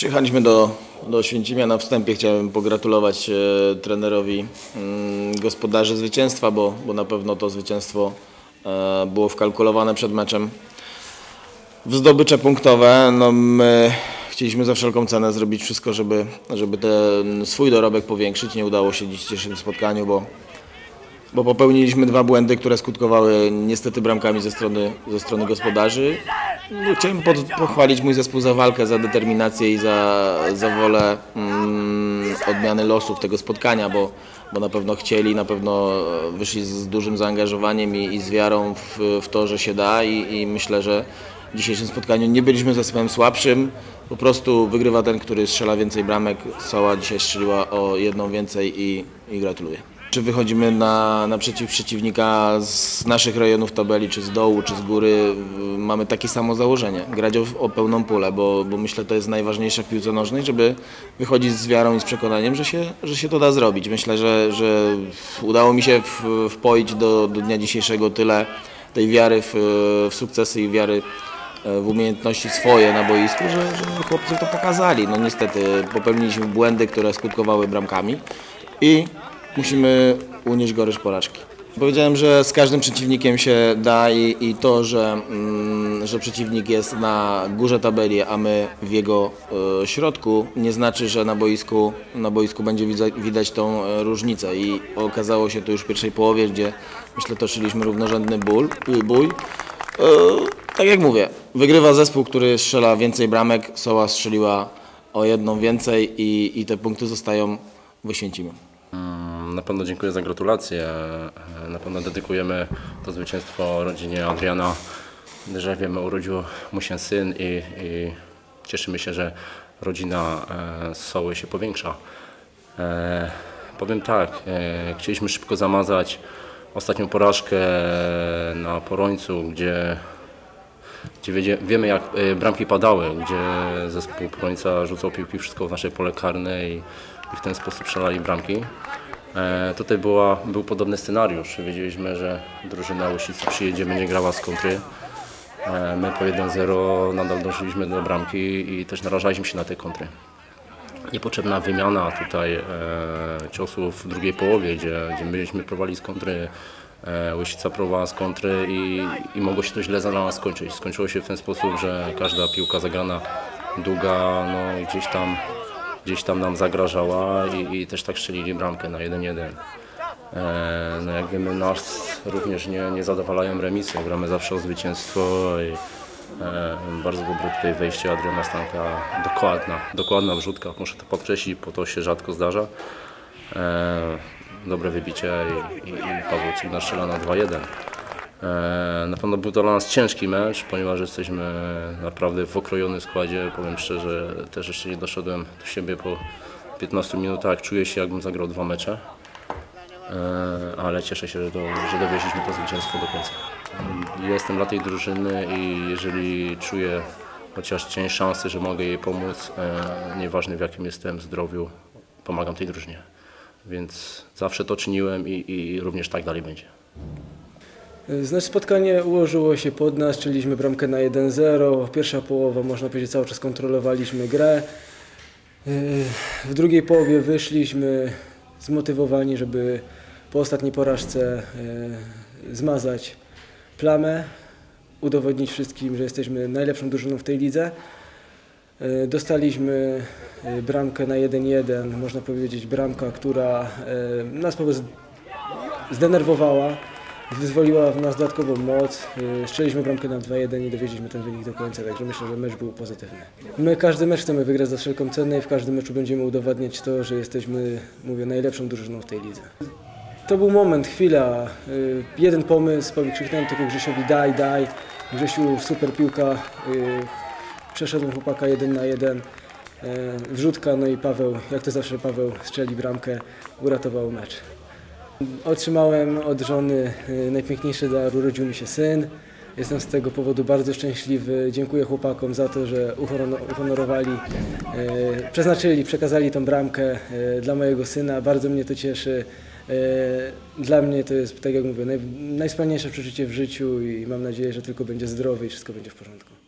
Przyjechaliśmy do, do Święcimia. Na wstępie chciałem pogratulować e, trenerowi mm, gospodarzy zwycięstwa, bo, bo na pewno to zwycięstwo e, było wkalkulowane przed meczem. W zdobycze punktowe no my chcieliśmy za wszelką cenę zrobić wszystko, żeby, żeby ten swój dorobek powiększyć. Nie udało się dziś w dzisiejszym spotkaniu, bo, bo popełniliśmy dwa błędy, które skutkowały niestety bramkami ze strony, ze strony gospodarzy. No, Chciałem pochwalić mój zespół za walkę, za determinację i za, za wolę mm, odmiany losów tego spotkania, bo, bo na pewno chcieli, na pewno wyszli z dużym zaangażowaniem i, i z wiarą w, w to, że się da i, i myślę, że w dzisiejszym spotkaniu nie byliśmy zespołem słabszym. Po prostu wygrywa ten, który strzela więcej bramek. Soła dzisiaj strzeliła o jedną więcej i, i gratuluję. Czy wychodzimy na, naprzeciw przeciwnika z naszych rejonów tabeli, czy z dołu, czy z góry, mamy takie samo założenie, grać o, o pełną pulę, bo, bo myślę, to jest najważniejsze w piłce nożnej, żeby wychodzić z wiarą i z przekonaniem, że się, że się to da zrobić. Myślę, że, że udało mi się w, wpoić do, do dnia dzisiejszego tyle tej wiary w, w sukcesy i wiary e, w umiejętności swoje na boisku, że, że chłopcy to pokazali. No niestety popełniliśmy błędy, które skutkowały bramkami i musimy unieść gorycz porażki. Powiedziałem, że z każdym przeciwnikiem się da i, i to, że, mm, że przeciwnik jest na górze tabeli, a my w jego e, środku, nie znaczy, że na boisku, na boisku będzie widać, widać tą e, różnicę. I okazało się to już w pierwszej połowie, gdzie myślę toczyliśmy równorzędny ból, bój. E, tak jak mówię, wygrywa zespół, który strzela więcej bramek, Soła strzeliła o jedną więcej i, i te punkty zostają w Oświęcimiu. Na pewno dziękuję za gratulacje. E, Na pewno dedykujemy to zwycięstwo rodzinie Adriana, jak wiemy urodził mu się syn i, i cieszymy się, że rodzina e, Soły się powiększa. E, Powiem tak, e, chcieliśmy szybko zamazać ostatnią porażkę na Porońcu, gdzie gdzie wiemy jak e, bramki padały, gdzie zespół Porońca rzucał piłki wszystko w nasze pole karne i, i w ten sposób strzelali bramki. E, tutaj była, był podobny scenariusz. Wiedzieliśmy, że drużyna Łysicy przyjedzie, będzie grała z kontry. E, my po 1-0 nadal dążyliśmy do bramki i też narażaliśmy się na te kontry. Niepotrzebna wymiana tutaj e, ciosów w drugiej połowie, gdzie, gdzie myśmy próbowali z kontry, e, Łysica z kontry i, i mogło się to źle za nas skończyć. Skończyło się w ten sposób, że każda piłka zagrana długa no, gdzieś, tam, gdzieś tam nam zagrażała i, i też tak strzelili bramkę na 1-1. E, No jak wiemy, nas również nie, nie zadowalają remisy. Gramy zawsze o zwycięstwo i e, bardzo dobre tutaj wejście Adriana Stanka. Dokładna, dokładna wrzutka. Muszę to podkreślić, bo to się rzadko zdarza. E, dobre wybicie i, i, i Paweł Cygna strzela na 2-1. E, Na pewno był to dla nas ciężki mecz, ponieważ jesteśmy naprawdę w okrojonym składzie. Powiem szczerze, też jeszcze nie doszedłem do siebie po 15 minutach. Czuję się jakbym zagrał dwa mecze. E, ale cieszę się, że, do, że dowieźliśmy to zwycięstwo do końca. Jestem dla tej drużyny i jeżeli czuję chociaż cień szansy, że mogę jej pomóc, e, nieważne w jakim jestem zdrowiu, pomagam tej drużynie. Więc zawsze to czyniłem i, i również tak dalej będzie. Znaczy spotkanie ułożyło się pod nas, strzeliliśmy bramkę na 1-0. Pierwsza połowa, można powiedzieć, cały czas kontrolowaliśmy grę. Yy, W drugiej połowie wyszliśmy zmotywowani, żeby po ostatniej porażce yy, zmazać plamę, udowodnić wszystkim, że jesteśmy najlepszą drużyną w tej lidze. Dostaliśmy bramkę na 1-1, można powiedzieć bramka, która nas po prostu zdenerwowała, wyzwoliła w nas dodatkową moc. Yy, Strzeliśmy bramkę na 2-1 i dowieźliśmy ten wynik do końca, także myślę, że mecz był pozytywny. My każdy mecz chcemy wygrać za wszelką cenę i w każdym meczu będziemy udowadniać to, że jesteśmy, mówię, najlepszą drużyną w tej lidze. To był moment, chwila, yy, jeden pomysł, krzyknąłem tylko Grzesiowi daj, daj. Grzesiu, super piłka, yy, przeszedłem chłopaka jeden na jeden. Wrzutka, no i Paweł, jak to zawsze Paweł strzeli bramkę, uratował mecz. Otrzymałem od żony e, najpiękniejszy dar, urodził mi się syn. Jestem z tego powodu bardzo szczęśliwy. Dziękuję chłopakom za to, że uhonor- uhonorowali, e, przeznaczyli, przekazali tą bramkę e, dla mojego syna. Bardzo mnie to cieszy. Dla mnie to jest, tak jak mówię, naj, najwspanialsze przeżycie w życiu i mam nadzieję, że tylko będzie zdrowy i wszystko będzie w porządku.